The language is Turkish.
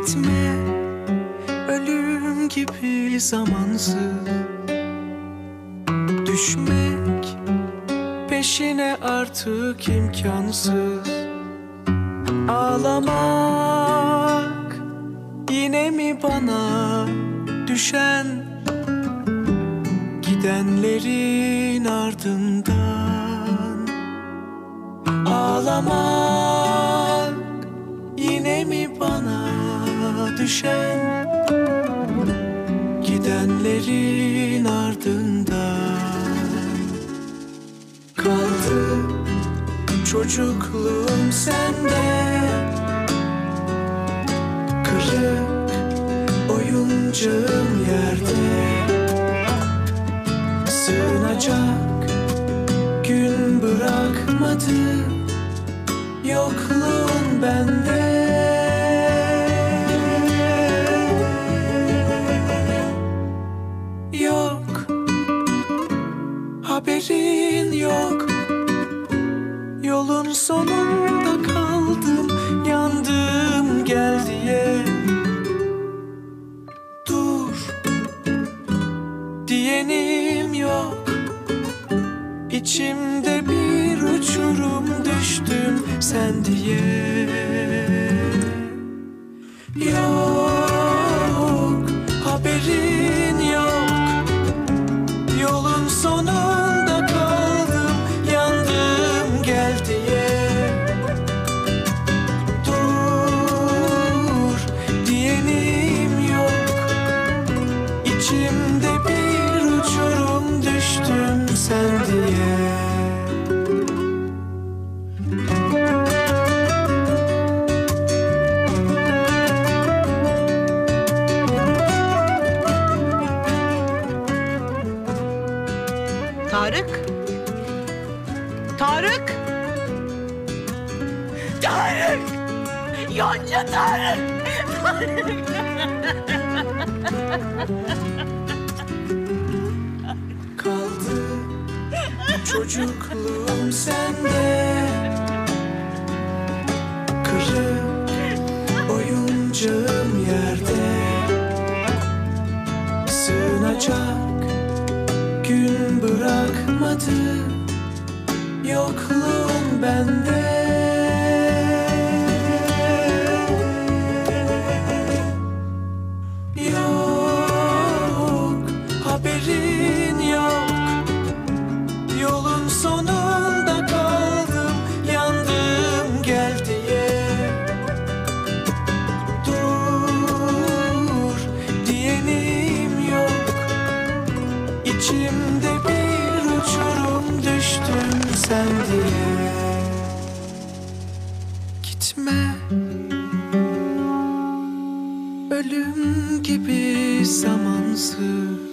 gitme. Ölüm gibi zamansız. Düşmek peşine artık imkansız. Ağlamak yine mi bana düşen? Gidenlerin ardından Ağlamak düşen Gidenlerin ardından Kaldı çocukluğum sende. Kırık oyuncağım yerde. Sığınacak gün bırakmadı. Yokluğun bende Haberin yok. Yolun sonunda kaldım Yandım gel diye. Dur Diyenim yok. İçimde bir uçurum düştüm sen diye sen diye Tarık? Tarık? Tarık! Yonca Tarık! kaldı Çocukluğum sende. Kırık oyuncağım yerde. Sığınacak gün bırakmadı. Yokluğun bende İçimde bir uçurum düştüm sen diye. Gitme. Ölüm gibi zamansız